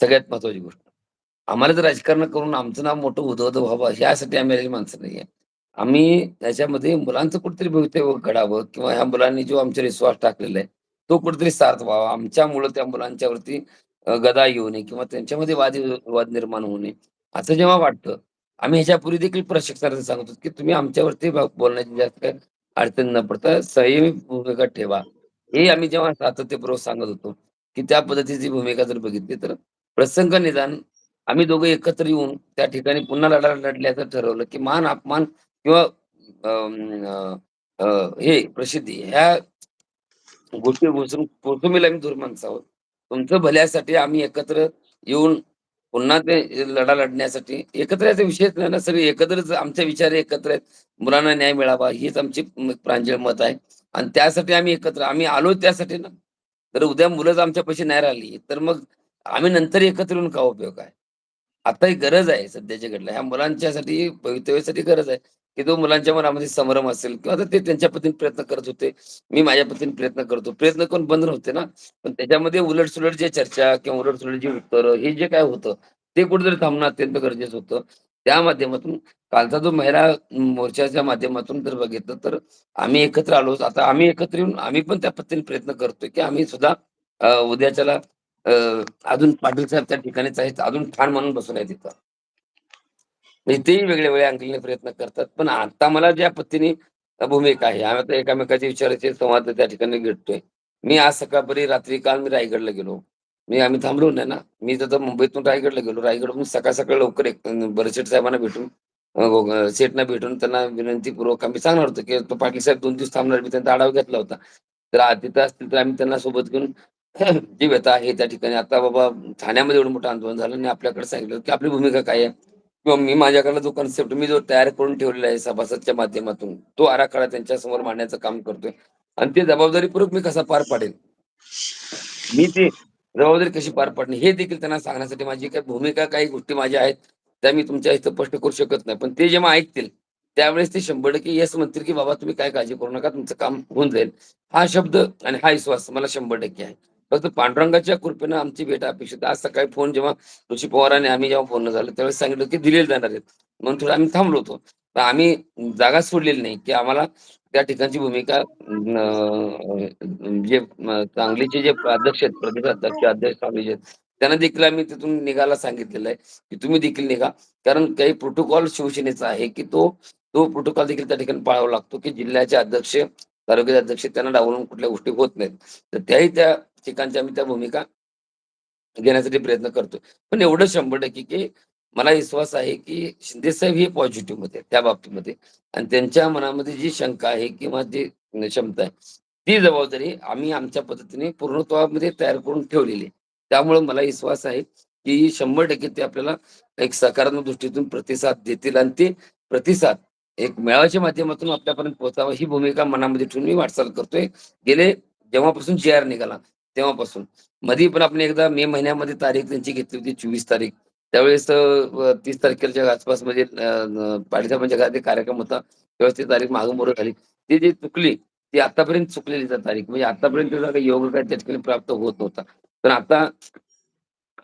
सगळ्यात महत्वाची गोष्ट. आम्हाला जर राजकारण करून आमचं नाव मोठं उधवतं व्हावं यासाठी आम्ही आलेली माणसं नाहीये. आम्ही त्याच्यामध्ये मुलांचं कुठेतरी भवितव्य घडावं किंवा ह्या मुलांनी जो आमच्यावर विश्वास टाकलेला आहे, तो कुठेतरी सार्थ व्हावा. आमच्यामुळं त्या मुलांच्यावरती गदा येऊ नये किंवा त्यांच्यामध्ये वाद वाद निर्माण होऊ नये, असं जेव्हा वाटतं, आम्ही ह्याच्यापूर्वी देखील प्रशिक्षणार्थी सांगतो, की तुम्ही आमच्यावरती बोलण्याची जास्त काही अडचण न पडता संयमी भूमिका ठेवा. हे आम्ही जेव्हा सातत्यपूर्वक सांगत होतो, की त्या पद्धतीची भूमिका जर बघितली तर प्रसंग निदान आम्ही दोघं एकत्र येऊन त्या ठिकाणी पुन्हा लढा लढल्याचं ठरवलं, की मान-अपमान किंवा अ, हे प्रसिद्धी ह्या गोष्टी घुसून कौटुंबिक आम्ही दूर माणसं आहोत. तुमचं भल्यासाठी आम्ही एकत्र येऊन पुन्हा ते लढा लढण्यासाठी एकत्र याचा विषयच नाही ना, सगळे एकत्रच आमचे विचार एकत्र आहेत. मुलांना न्याय मिळावा हीच आमची प्रांजळ मत आहे आणि त्यासाठी आम्ही एकत्र आम्ही आलो त्यासाठी ना. तर उद्या मुलंच आमच्यापाशी नाही राहिली, तर मग आम्ही नंतर एकत्र येऊन का उपयोग आहे? आता ही गरज आहे सध्याच्या घडला ह्या मुलांच्यासाठी भवितव्यासाठी गरज आहे, की तो मुलांच्या मनामध्ये संभ्रम असेल किंवा ते त्यांच्या पद्धतीने प्रयत्न करत होते. मी माझ्या पद्धतीने प्रयत्न करतो. प्रयत्न करून बंद नव्हते ना. पण त्याच्यामध्ये उलट-सुलट जे चर्चा किंवा उलट-सुलट जी उत्तरं हे जे काय होतं, ते कुठेतरी थांबणं अत्यंत गरजेचं होतं. त्या माध्यमातून कालचा जो महिला मोर्चाच्या माध्यमातून जर बघितलं, तर आम्ही एकत्र आलो. आता आम्ही एकत्र येऊन आम्ही पण त्या पद्धतीने प्रयत्न करतोय, की आम्ही सुद्धा उद्याच्याला अजून पाटील साहेब त्या ठिकाणीच आहेत. अजून ठाण मानून बसून आहेत तिथं. म्हणजे तेही वेगळ्या-वेगळ्या अंकलीने प्रयत्न करतात. पण आता मला ज्या पद्धतीने भूमिका आहे, आम्ही आता एकामेकाचे विचाराचे संवाद त्या ठिकाणी घेतोय. मी आज सकाळपरी रात्री काल मी रायगडला गेलो. मी आम्ही थांबलो नाही ना. मी तर मुंबईतून रायगडला गेलो. रायगडहून सकाळ-सकाळी लवकर एक बरशेट साहेबांना भेटून सेटना सेठना भेटून त्यांना विनंतीपूर्वक आम्ही सांगणार होतो, की तो पाटील साहेब दोन दिवस थांबणार. मी त्यांचा आढावा घेतला होता. तर तिथं असतील तर आम्ही त्यांना सोबत घेऊन जी व्यथा आहे त्या ठिकाणी आता बाबा ठाण्यामध्ये एवढं मोठं आंदोलन झालं आणि आपल्याकडे सांगितलं, की आपली भूमिका काय आहे? किंवा मी माझ्याकडला जो कन्सेप्ट मी जो तयार करून ठेवलेला आहे सभासदच्या माध्यमातून, तो आराखडा त्यांच्यासमोर मांडण्याचं काम करतोय आणि ते जबाबदारीपूर्वक मी कसा पार पाडेल. मी ते जबाबदारी कशी पार पाडणे हे देखील त्यांना सांगण्यासाठी माझी काही भूमिका, काही गोष्टी माझ्या आहेत, त्या मी तुमच्या इथं स्पष्ट करू शकत नाही. पण ते जेव्हा ऐकतील, त्यावेळेस ते 100% येस म्हणतील, की "बाबा तुम्ही काय काळजी करू नका, तुमचं काम होऊन जाईल." हा शब्द आणि हा विश्वास मला 100% आहे. फक्त पांडुरंगाच्या कृपेनं आमची भेट अपेक्षित आज सकाळी फोन जेव्हा ऋषी पवार आणि आम्ही जेव्हा बोलणं झालं, त्यावेळेस सांगितलं, की दिलेले जाणार आहेत. म्हणून थोडं आम्ही थांबलो होतो. तर आम्ही जागा सोडलेली नाही, की आम्हाला त्या ठिकाणची भूमिका जे सांगलीचे जे अध्यक्ष आहेत, प्रदेश अध्यक्ष, अध्यक्ष सांगलीचे आहेत, त्यांना देखील आम्ही तिथून निघायला सांगितलेलं आहे, की तुम्ही देखील निघा. कारण काही प्रोटोकॉल शिवसेनेचा आहे, की तो तो प्रोटोकॉल देखील त्या ठिकाणी पाळावा लागतो, की जिल्ह्याचे अध्यक्ष, तालुक्याचे अध्यक्ष त्यांना डावलून कुठल्या गोष्टी होत नाहीत. तर त्याही त्या ठिकाणच्या आम्ही त्या भूमिका घेण्यासाठी प्रयत्न करतोय. पण एवढं 100% की मला विश्वास आहे, की शिंदे साहेब हे पॉझिटिव्हमध्ये त्या बाबतीमध्ये आणि त्यांच्या मनामध्ये जी शंका आहे किंवा जी क्षमता आहे, ती जबाबदारी आम्ही आमच्या पद्धतीने पूर्णत्वामध्ये तयार करून ठेवलेली त्यामुळे मला विश्वास आहे, की 100% ते आपल्याला एक सकारात्मक दृष्टीतून प्रतिसाद देतील आणि ते प्रतिसाद एक मेळाव्याच्या माध्यमातून आपल्यापर्यंत पोहोचावा ही भूमिका मनामध्ये ठेवून मी वाटचाल करतोय. गेले जेव्हापासून जे आर निघाला तेव्हापासून. मध्ये पण आपण एकदा मे महिन्यामध्ये तारीख त्यांची घेतली होती 24 तारीख. त्यावेळेस तीस तारखेच्या आसपास म्हणजे अ, घरात कार्यक्रम होता. त्यावेळेस ती तारीख मागमोर झाली. ती जी चुकली, ती आतापर्यंत चुकलेली त्या तारीख. म्हणजे आतापर्यंत काही योग काय त्या ठिकाणी प्राप्त होत नव्हता. पण आता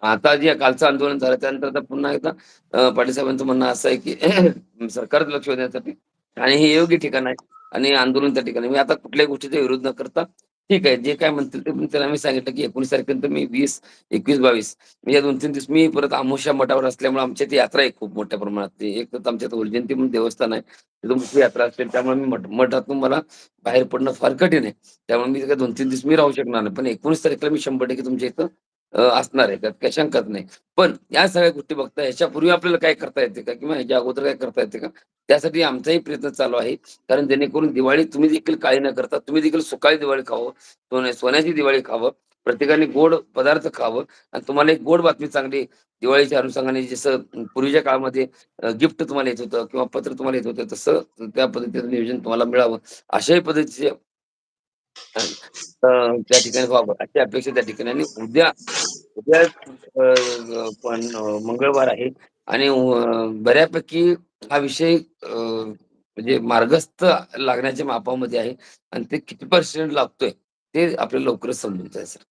आता जे कालचं आंदोलन झालं त्यानंतर आता पुन्हा एकदा पाटीलसाहेबांचं म्हणणं असं आहे, की सरकारच लक्ष देण्यासाठी आणि हे योग्य ठिकाण आहे आणि आंदोलन त्या ठिकाणी. मी आता कुठल्याही गोष्टीचा विरोध न करता ठीक आहे, जे काय म्हणतील ते पण त्यांना मी सांगितलं, की 19 तारखेनंतर मी 20, 21, 22 मी या 2-3 दिवस मी परत आमोशा मठावर असल्यामुळे आमच्या इथे यात्रा आहे खूप मोठ्या प्रमाणात. एक तर आमच्या इथं म्हणून देवस्थान आहे. तिथं मोठी यात्रा असते. त्यामुळे मी मठ मठातून मला बाहेर पडणं फार कठीण आहे. त्यामुळे मी दोन तीन दिवस मी राहू शकणार नाही. पण 19 तारखेला मी 100% तुमच्या इथं असणार आहे. त्यात काही शंकाच नाही. पण या सगळ्या गोष्टी बघता ह्याच्यापूर्वी आपल्याला काय करता येते का? किंवा ह्याच्या अगोदर काय करता येते का? त्यासाठी आमचाही प्रयत्न चालू आहे. कारण जेणेकरून दिवाळी तुम्ही देखील काळी न करता तुम्ही देखील सुकाळी दिवाळी खावं, सोन्या सोन्याची दिवाळी खावं, प्रत्येकाने गोड पदार्थ खावं आणि तुम्हाला एक गोड बातमी चांगली दिवाळीच्या अनुषंगाने जसं पूर्वीच्या काळामध्ये गिफ्ट तुम्हाला येत होतं किंवा पत्र तुम्हाला येत होतं, तसं त्या पद्धतीचं नियोजन तुम्हाला मिळावं. अशाही पद्धतीचे त्या ठिकाणी व्हावं अशी अपेक्षा त्या ठिकाणी आणि उद्या उद्या अ, अ, पण अ, मंगळवार आहे आणि अ, बऱ्यापैकी हा विषय अ, म्हणजे मार्गस्थ लागण्याच्या मापामध्ये आहे आणि ते किती पर्सेंट लागतोय, ते आपल्याला लवकरच समजून जाईल सर.